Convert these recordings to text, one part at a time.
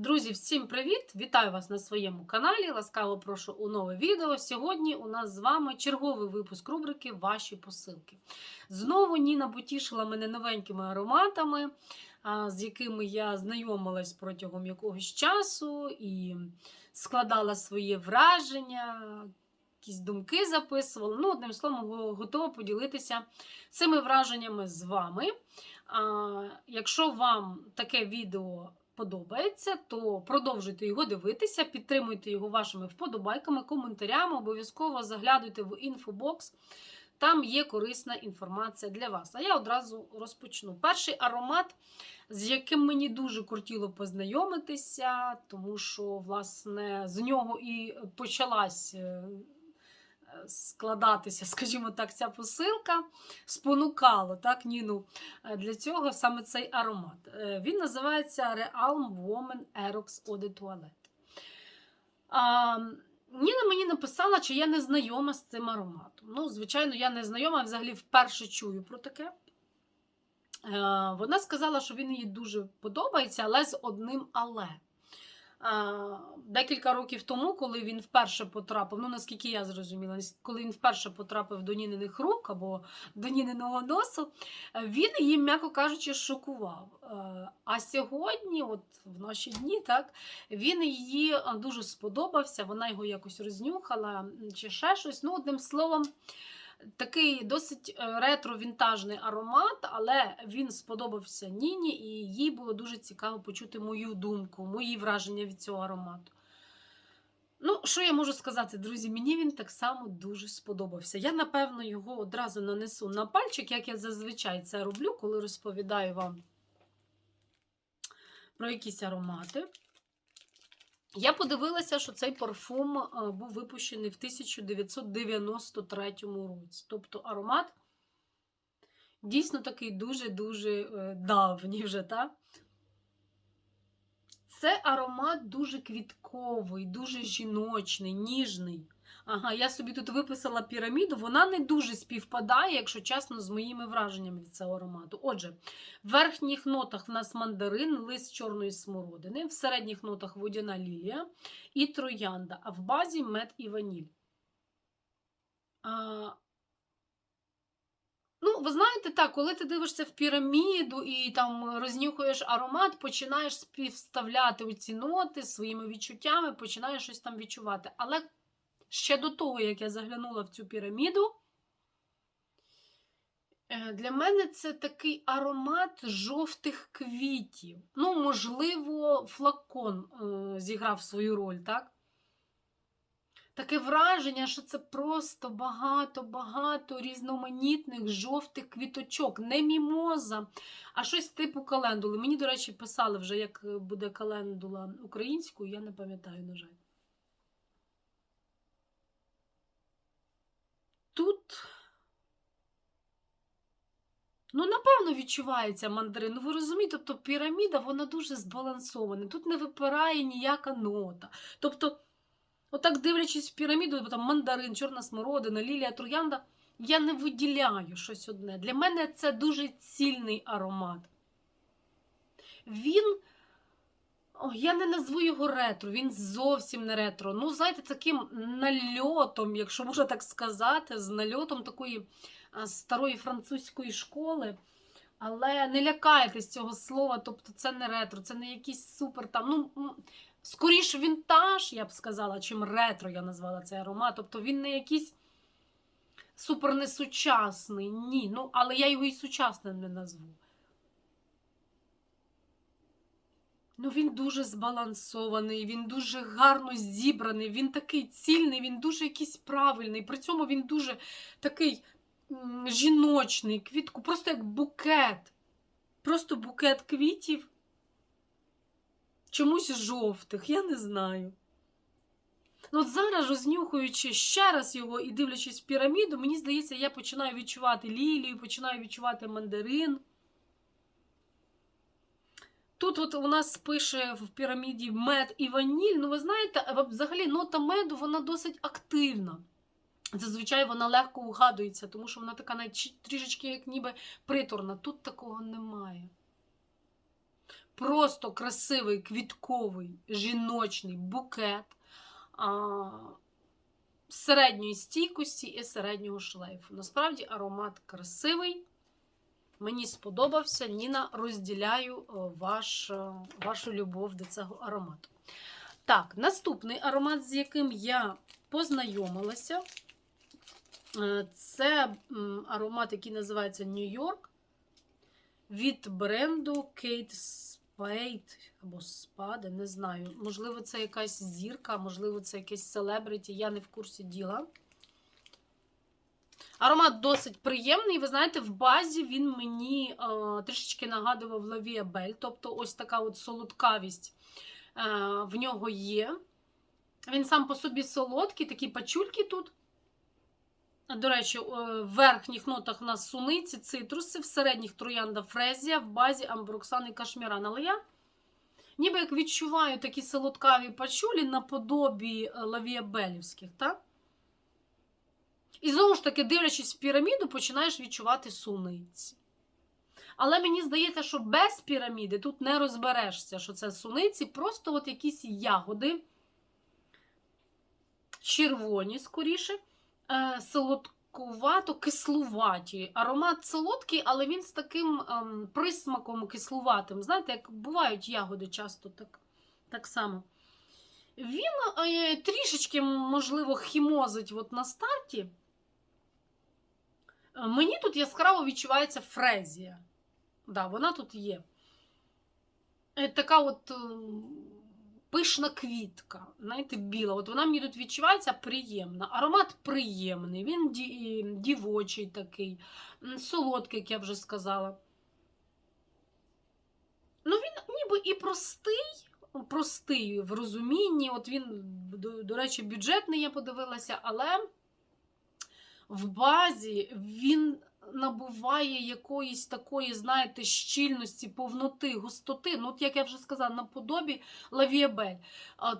Друзі, всім привіт! Вітаю вас на своєму каналі. Ласкаво прошу у нове відео. Сьогодні у нас з вами черговий випуск рубрики Ваші посилки. Знову Ніна потішила мене новенькими ароматами, з якими я знайомилась протягом якогось часу і складала своє враження, якісь думки записувала. Ну, одним словом, готова поділитися цими враженнями з вами. Якщо вам таке відео подобається, то продовжуйте його дивитися, підтримуйте його вашими вподобайками, коментарями, обов'язково заглядуйте в інфобокс. Там є корисна інформація для вас. А я одразу розпочну. Перший аромат, з яким мені дуже кортіло познайомитися, тому що, власне, з нього і почалась е, складатися, скажімо так, ця посилка, спонукало так, Ніну е, для цього саме цей аромат. Е, Він називається Realm Woman Aerox Eau de Toilette. Ніна мені написала, чи я не знайома з цим ароматом. Ну, звичайно, я не знайома, взагалі вперше чую про таке. Е, Вона сказала, що він їй дуже подобається, але з одним але. Декілька років тому, коли він вперше потрапив, ну наскільки я зрозуміла, коли він вперше потрапив до Ніниних рук або до Ніниного носу, він її, м'яко кажучи, шокував. Е, А сьогодні, от в наші дні, так, він її е, дуже сподобався, вона його якось рознюхала чи ще щось. Ну, одним словом, такий досить е, ретро-вінтажний аромат, але він сподобався Ніні, і їй було дуже цікаво почути мою думку, мої враження від цього аромату. Ну, що я можу сказати, друзі? Мені він так само дуже сподобався. Я, напевно, його одразу нанесу на пальчик, як я зазвичай це роблю, коли розповідаю вам про якісь аромати. Я подивилася, що цей парфум е, був випущений в 1993 році. Тобто аромат дійсно такий дуже-дуже е, давній вже, так? Це аромат дуже квітковий, дуже жіночний, ніжний. Ага, я собі тут виписала піраміду, вона не дуже співпадає, якщо чесно, з моїми враженнями від цього аромату. Отже, в верхніх нотах в нас мандарин, лист чорної смородини, в середніх нотах водяна лілія і троянда, а в базі мед і ваніль. А... Ну, ви знаєте, так, коли ти дивишся в піраміду і там рознюхуєш аромат, починаєш співставляти у ці ноти своїми відчуттями, починаєш щось там відчувати. Але ще до того, як я заглянула в цю піраміду, е, для мене це такий аромат жовтих квітів. Ну, можливо, флакон е, зіграв свою роль, так? Таке враження, що це просто багато-багато різноманітних жовтих квіточок. Не мімоза, а щось типу календули. Мені, до речі, писали вже, як буде календула українською, я не пам'ятаю, на жаль. Тут, ну, напевно, відчувається мандарин. Ну, ви розумієте, тобто піраміда, вона дуже збалансована. Тут не випирає ніяка нота. Тобто, отак дивлячись в піраміду, там мандарин, чорна смородина, лілія, троянда, я не виділяю щось одне. Для мене це дуже цільний аромат. Він. О, я не назву його ретро, він зовсім не ретро. Ну, знаєте, таким нальотом, якщо можна так сказати, з нальотом такої старої французької школи. Але не лякайтесь цього слова, тобто це не ретро, це не якийсь супер там. ну, Скоріше вінтаж, я б сказала, чим ретро я назвала цей аромат. Тобто він не якийсь супер несучасний, ні. Ну, але я його і сучасним не назву. Ну, він дуже збалансований, він дуже гарно зібраний, він такий цільний, він дуже якийсь правильний. При цьому він дуже такий жіночний, квітку, просто як букет. Просто букет квітів. Чомусь жовтих, я не знаю. Ну, от зараз, рознюхуючи ще раз його і дивлячись в піраміду, мені здається, я починаю відчувати лілію, починаю відчувати мандарин. Тут от у нас пише в піраміді мед і ваніль. Ну, ви знаєте, взагалі нота меду вона досить активна. Зазвичай вона легко угадується, тому що вона така навіть трішечки як ніби приторна. Тут такого немає. просто красивий квітковий жіночний букет а, середньої стійкості і середнього шлейфу. Насправді аромат красивий. Мені сподобався. Ніна, розділяю е, ваш, е, вашу любов до цього аромату. Так, наступний аромат, з яким я познайомилася, е, це аромат, який називається Нью-Йорк від бренду Kate Spade або Spade, не знаю. Можливо, це якась зірка, можливо, це якесь селебриті, я не в курсі діла. Аромат досить приємний. Ви знаєте, в базі він мені е, трішечки нагадував Лавія Бель, тобто ось така от солодкавість е, в нього є. Він сам по собі солодкий, такі пачульки тут. До речі, е, в верхніх нотах у нас суниці, цитруси, в середніх троянда фрезія, в базі амброксан і кашміран. Але я ніби як відчуваю такі солодкаві пачулі наподобі е, лавіабелівських, так? І знову ж таки, дивлячись в піраміду, починаєш відчувати суниці. Але мені здається, що без піраміди тут не розберешся, що це суниці, просто от якісь ягоди, червоні, скоріше, е, солодкувато кислуваті. Аромат солодкий, але він з таким ем, присмаком кислуватим. Знаєте, як бувають ягоди часто так, так само. Він е, трішечки, можливо, хімозить от на старті. Е, Мені тут яскраво відчувається фрезія. Да, вона тут є. Е, Така от е, пишна квітка, знаєте, біла. От вона мені тут відчувається приємна. Аромат приємний, він дівочий такий, солодкий, як я вже сказала. Ну, він ніби і простий, простий в розумінні. От він, до, до речі, бюджетний, я подивилася, але в базі він набуває якоїсь такої, знаєте, щільності, повноти, густоти. Ну, от як я вже сказала, наподобі лавіабель.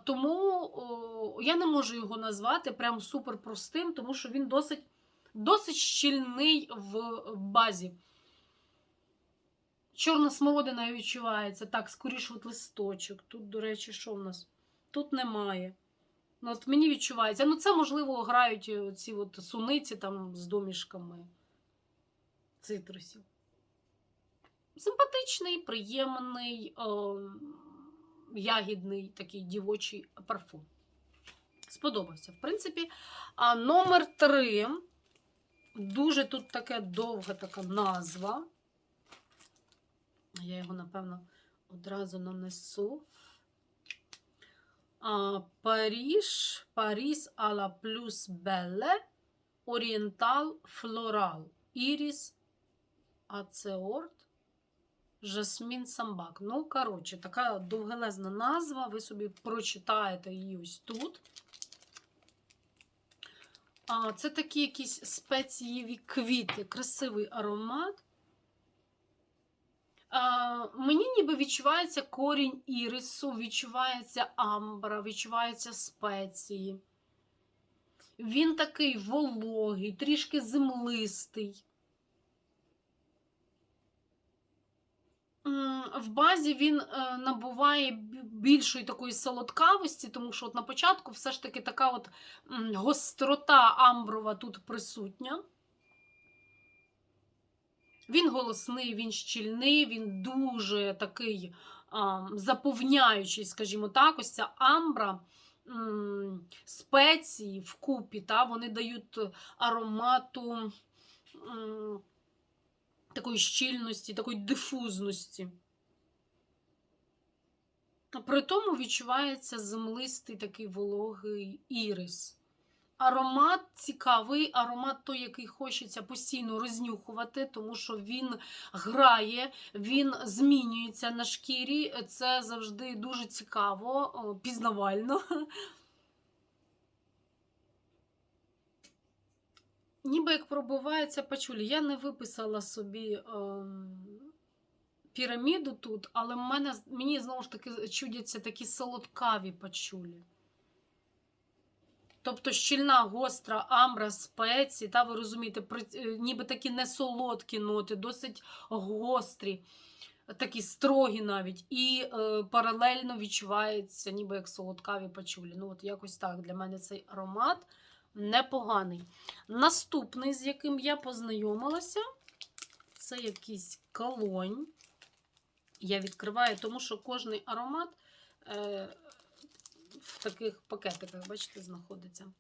Тому о, я не можу його назвати прям супер простим, тому що він досить, досить щільний в базі. Чорна смородина відчувається. Так, скоріше от листочок. Тут, до речі, що в нас? Тут немає. Ну, от мені відчувається. Ну, це, можливо, грають ці от суниці там з домішками цитрусів. Симпатичний, приємний, о, ягідний такий дівочий парфум. Сподобався, в принципі. А номер три. Дуже тут таке довга така назва. Я його, напевно, одразу нанесу. А, Паріж, Паріс а плюс Беле, Орієнтал Флорал, Іріс Ацеорт, Жасмін Самбак. Ну, коротше, така довгелезна назва. Ви собі прочитаєте її ось тут. Це такі якісь спецієві квіти, красивий аромат. Мені ніби відчувається корінь ірису, відчувається амбра, відчуваються спеції. Він такий вологий, трішки землистий. В базі він е, набуває більшої такої солодкавості, тому що от на початку все ж таки така от гострота амброва тут присутня. Він голосний, він щільний, він дуже такий заповняючий, скажімо так, ось ця амбра. Спеції вкупі, та, вони дають аромату м, такої щільності, такої дифузності. При тому відчувається землистий такий вологий ірис. Аромат цікавий, аромат той, який хочеться постійно рознюхувати, тому що він грає, він змінюється на шкірі. Це завжди дуже цікаво, пізнавально. Ніби як пробувається пачулі. Я не виписала собі ем, піраміду тут, але в мене, мені знову ж таки чудяться такі солодкаві пачулі. Тобто щільна, гостра амбра, спеції, та ви розумієте, е, ніби такі не солодкі ноти, досить гострі. такі строгі навіть, і е, паралельно відчувається, ніби як солодкаві пачулі. Ну, от якось так для мене цей аромат непоганий. Наступний, з яким я познайомилася, це якийсь колонь. Я відкриваю, тому що кожний аромат е, в таких пакетиках, бачите, знаходиться.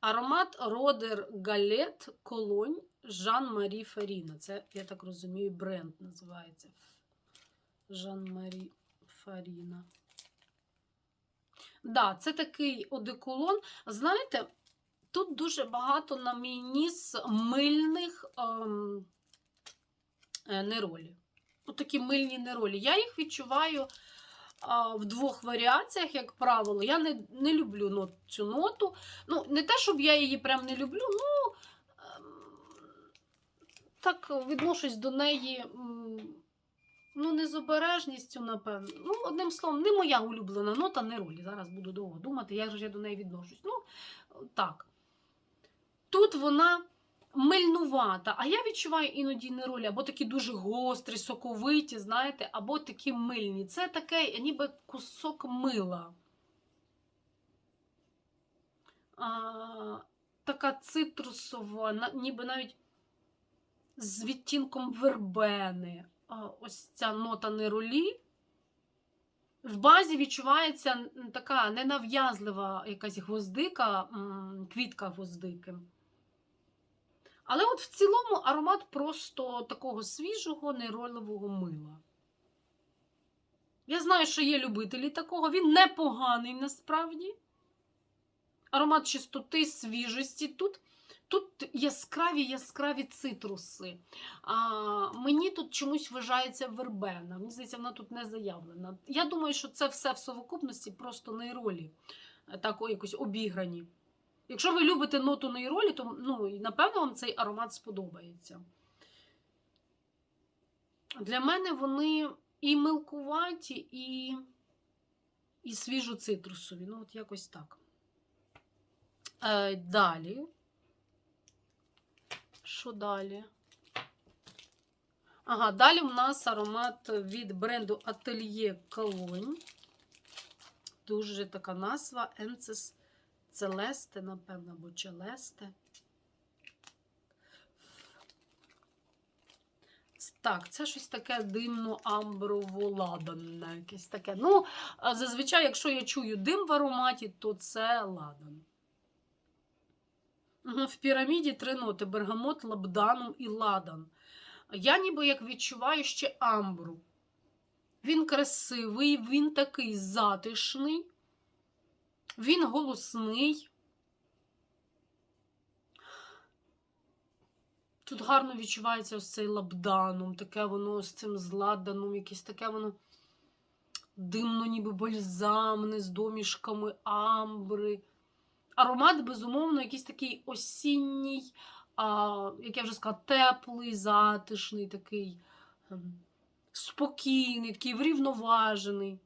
Аромат Родер Галет Колонь Жан-Марі Фаріна. Це, я так розумію, бренд називається. Жан-Марі Фаріна. Да, це такий одеколон. Знаєте, тут дуже багато на мій ніс мильних ем, е, неролі. Отакі мильні неролі. Я їх відчуваю в двох варіаціях, як правило. Я не, не люблю нот, цю ноту. Ну, не те, щоб я її прям не люблю, ну ем, так відношусь до неї. Ну, не з обережністю, напевно. Ну, одним словом, не моя улюблена нота, не ролі. Зараз буду довго думати, як же я до неї відношусь. Ну, так. Тут вона мильнувата, а я відчуваю іноді не ролі, або такі дуже гострі, соковиті, знаєте, або такі мильні. Це таке, ніби кусок мила. А, така цитрусова, ніби навіть з відтінком вербени. А, ось ця нота неролі. В базі відчувається така ненав'язлива якась гвоздика, квітка гвоздики. Але от в цілому аромат просто такого свіжого нерольового мила. Я знаю, що є любителі такого. Він непоганий насправді. Аромат чистоти, свіжості. Тут, тут яскраві яскраві цитруси. А, мені тут чомусь вважається вербена. Мені здається, вона тут не заявлена. Я думаю, що це все в совокупності просто нейролі, так якось обіграні. Якщо ви любите ноту нейролі, то ну, напевно вам цей аромат сподобається. Для мене вони і милкуваті, і, і свіжо цитрусові. Ну, от якось так. Е, далі. Що далі? Ага, далі у нас аромат від бренду Atelier Cologne. Дуже така назва Ences Celeste, напевно, або Celeste. Так, це щось таке димно амброво ладанне. Якесь таке. Ну, зазвичай, якщо я чую дим в ароматі, то це ладан. В піраміді три ноти: бергамот, лабданум і ладан. Я ніби як відчуваю ще амбру. Він красивий, він такий затишний, він голосний. Тут гарно відчувається ось цей лабданум, таке воно з цим зладаном, якесь таке воно димно, ніби бальзамне з домішками амбри. Аромат, безумовно, якийсь такий осінній, а, як я вже сказала, теплий, затишний, такий ем, спокійний, такий врівноважений.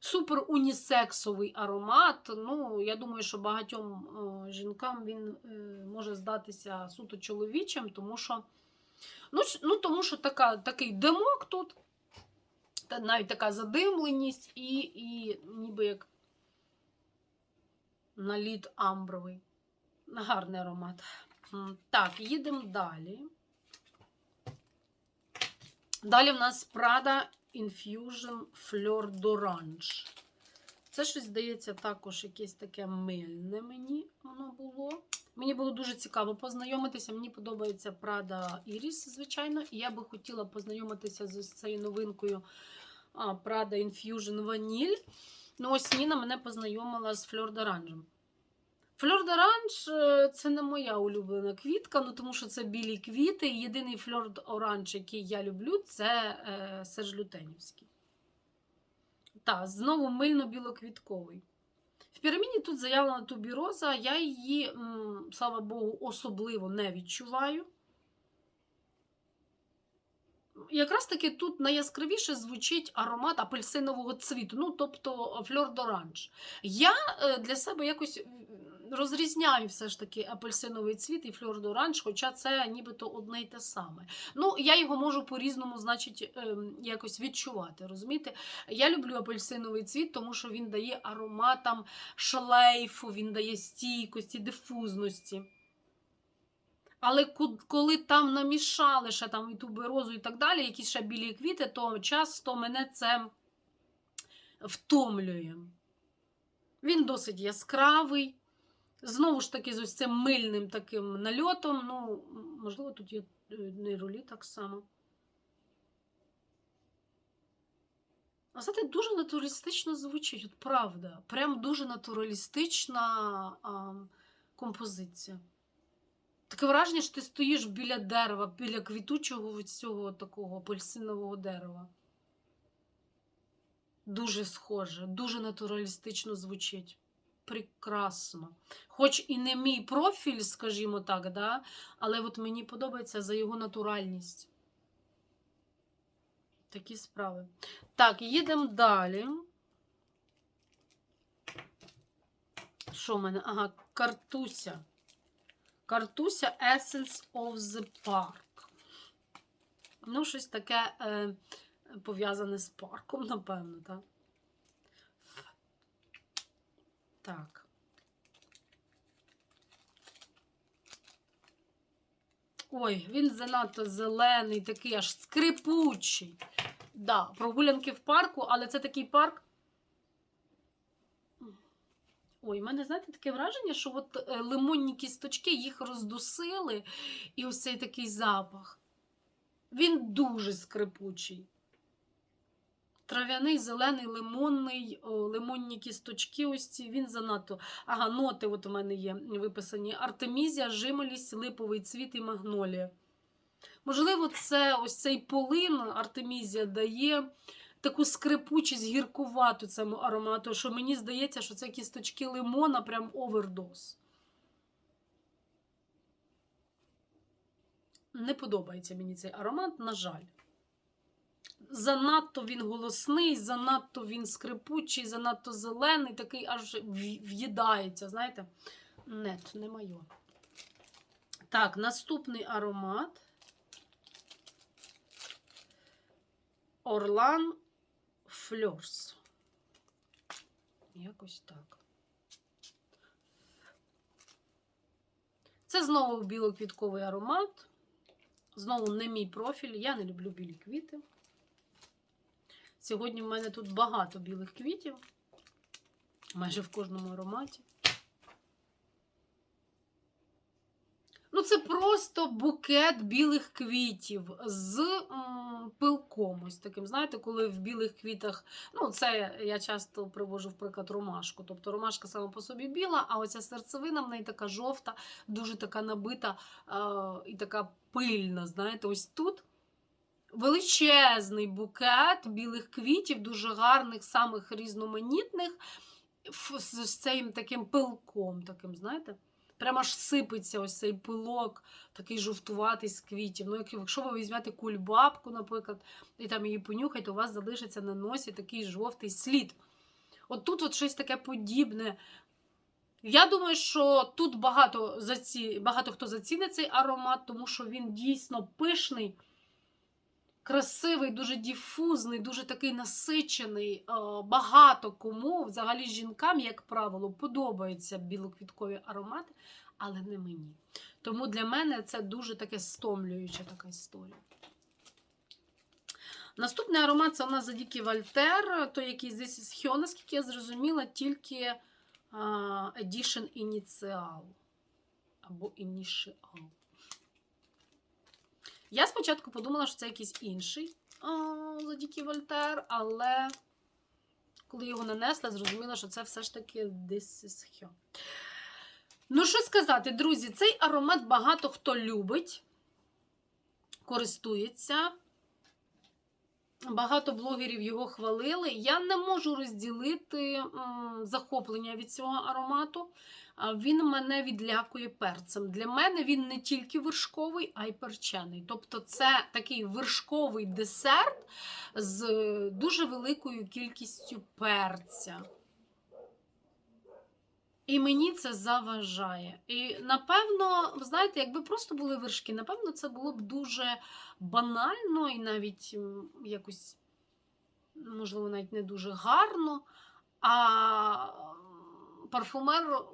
Супер унісексовий аромат. Ну, я думаю, що багатьом е, жінкам він е, може здатися суто чоловічим, тому що, ну, ну, тому що така, такий димок тут, та навіть така задимленість і, і ніби як наліт амбровий. Гарний аромат. Так, їдемо далі. Далі в нас Prada Infusion Fleur d'Orange. Це щось, здається, також якесь таке мильне мені воно було. Мені було дуже цікаво познайомитися. Мені подобається Prada Iris, звичайно, і я би хотіла познайомитися з цією новинкою Prada Infusion Vanille. Ну, ось Ніна мене познайомила з Fleur d'Orange. Фльор d'Orange е, це не моя улюблена квітка, ну тому що це білі квіти. Єдиний фльор оранж, який я люблю, це е, сержлютенівський. Так, знову мильно-білоквітковий. В піраміді тут заявлена тубіроза, я її, м, слава Богу, особливо не відчуваю. Якраз таки тут найяскравіше звучить аромат апельсинового цвіту, ну, тобто фльор d'Orange. Я е, для себе якось розрізняю все ж таки апельсиновий цвіт і фльор-оранж, хоча це нібито одне й те саме. Ну, я його можу по-різному, значить, ем, якось відчувати. Розумієте? Я люблю апельсиновий цвіт, тому що він дає ароматам шлейфу, він дає стійкості, дифузності. Але коли там намішали ще там і туберозу і так далі, якісь ще білі квіти, то часто мене це втомлює. Він досить яскравий. Знову ж таки, з ось цим мильним таким нальотом. Ну, можливо, тут є е, нейролі так само. А знаєте, дуже натуралістично звучить, от правда. Прям дуже натуралістична а, композиція. Таке враження, що ти стоїш біля дерева, біля квітучого цього такого апельсинового дерева. Дуже схоже, дуже натуралістично звучить. Прекрасно. Хоч і не мій профіль, скажімо так, да? але от мені подобається за його натуральність. Такі справи. Так, їдемо далі. Що в мене? Ага, картуся. Картуся Essence of the Park. Ну, щось таке е, пов'язане з парком, напевно, так? Так. Ой, він занадто зелений, такий аж скрипучий. Да, прогулянки в парку, але це такий парк. Ой, в мене, знаєте, таке враження, що от е, лимонні кісточки їх роздусили, і ось цей такий запах. Він дуже скрипучий. Трав'яний, зелений, лимонний, о, лимонні кісточки, ось ці, він занадто. Ага, ноти от у мене є виписані: Артемізія, жимолість, липовий цвіт і магнолія. Можливо, це ось цей полин Артемізія дає таку скрипучість, гіркувату цьому аромату, що мені здається, що це кісточки лимона, прям овердоз. Не подобається мені цей аромат, на жаль. Занадто він голосний, занадто він скрипучий, занадто зелений, такий аж в'їдається, знаєте? Нет, не моє. Так, наступний аромат. Орлан Фльорс. Якось так. Це знову білоквітковий аромат. Знову не мій профіль. Я не люблю білі квіти. Сьогодні в мене тут багато білих квітів, майже в кожному ароматі. Ну, це просто букет білих квітів з м, пилком. Ось таким. Знаєте, коли в білих квітах, ну, це я часто привожу, в приклад, ромашку. Тобто ромашка сама по собі біла, а оця серцевина в неї така жовта, дуже така набита е, і така пильна. Знаєте, ось тут величезний букет білих квітів, дуже гарних, самих різноманітних, з цим таким пилком, таким, знаєте? Прямо аж сипеться ось цей пилок, такий жовтуватий з квітів. Ну, якщо ви візьмете кульбабку, наприклад, і там її понюхаєте, у вас залишиться на носі такий жовтий слід. От тут от щось таке подібне. Я думаю, що тут багато, заці... багато хто зацінить цей аромат, тому що він дійсно пишний, красивий, дуже діфузний, дуже такий насичений. Е, Багато кому, взагалі жінкам, як правило, подобаються білоквіткові аромати, але не мені. Тому для мене це дуже таке стомлююча така історія. Наступний аромат це у нас Задікий Вальтер, той який здесь із Хьо, наскільки я зрозуміла, тільки Initial або Initial. Я спочатку подумала, що це якийсь інший а, Задікий Вольтер, але коли його нанесла, зрозуміла, що це все ж таки This is Hyo. Ну, що сказати, друзі, цей аромат багато хто любить, користується. Багато блогерів його хвалили. Я не можу розділити захоплення від цього аромату. Він мене відлякує перцем. Для мене він не тільки вершковий, а й перчений. Тобто, це такий вершковий десерт з дуже великою кількістю перця. І мені це заважає. І напевно, знаєте, якби просто були вершки, напевно, це було б дуже банально і навіть якось, можливо, навіть не дуже гарно. А парфумер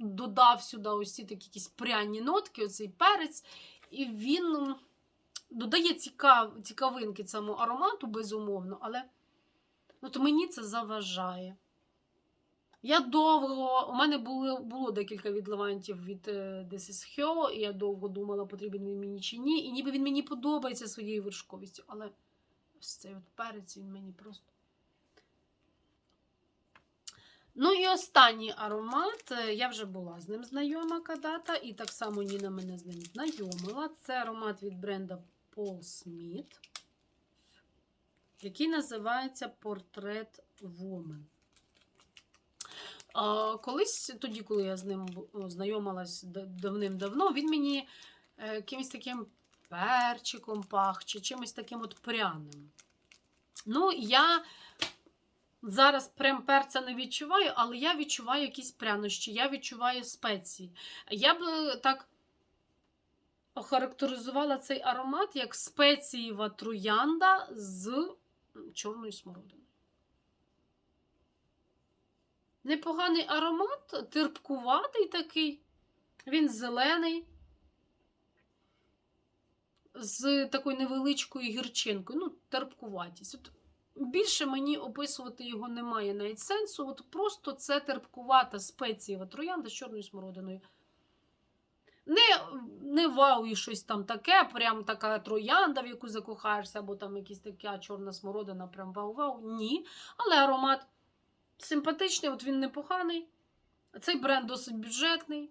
додав сюди ось такі якісь пряні нотки, оцей перець, і він додає цікав, цікавинки цьому аромату, безумовно, але от мені це заважає. Я довго, у мене було, було декілька відливантів від е, This is Her, і я довго думала, потрібен він мені чи ні. І ніби він мені подобається своєю вершковістю, але ось цей от перець він мені просто. Ну і останній аромат. е, Я вже була з ним знайома кадата, і так само Ніна мене з ним знайомила. Це аромат від бренда Paul Smith, який називається Портрет Woman. А, Колись, тоді, коли я з ним знайомилась давним-давно, він мені е, якимось таким перчиком пах, чи чимось таким от пряним. Ну, я зараз прям перця не відчуваю, але я відчуваю якісь прянощі, я відчуваю спеції. Я б е, так охарактеризувала цей аромат як спецієва троянда з чорною смородиною. Непоганий аромат, терпкуватий такий. Він зелений. З такою невеличкою гірчинкою. Ну, терпкуватість. От більше мені описувати його немає навіть сенсу. От просто це терпкувата спецієва троянда з чорною смородиною. Не, не вау і щось там таке, прям така троянда, в яку закохаєшся, або там якась така чорна смородина, прям вау-вау. Ні. Але аромат симпатичний, от він непоганий. Цей бренд досить бюджетний.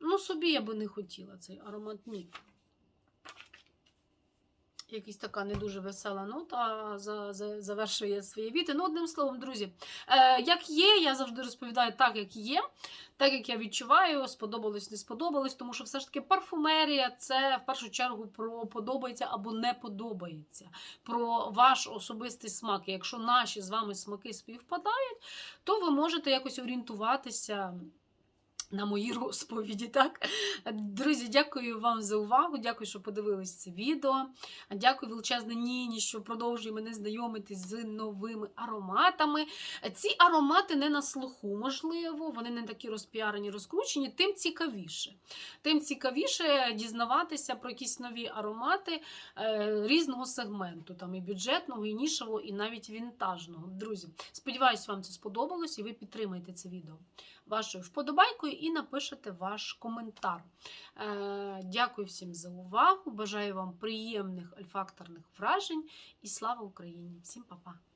Ну, собі я би не хотіла цей аромат, ні. Якась така не дуже весела нота за, за, завершує своє відео. Ну, одним словом, друзі, е, як є, я завжди розповідаю так, як є, так як я відчуваю, сподобалось, не сподобалось, тому що все ж таки парфумерія це в першу чергу про подобається або не подобається, про ваш особистий смак. Якщо наші з вами смаки співпадають, то ви можете якось орієнтуватися. На мої розповіді, так? Друзі, дякую вам за увагу. Дякую, що подивились це відео. Дякую величезне Ніні, що продовжує мене знайомити з новими ароматами. Ці аромати не на слуху, можливо, вони не такі розпіарені, розкручені, тим цікавіше. Тим цікавіше дізнаватися про якісь нові аромати е, різного сегменту, там і бюджетного, і нішевого, і навіть вінтажного. Друзі, сподіваюсь, вам це сподобалось і ви підтримаєте це відео вашою вподобайкою і напишете ваш коментар. Е, Дякую всім за увагу. Бажаю вам приємних ольфакторних вражень і слава Україні! Всім па-па!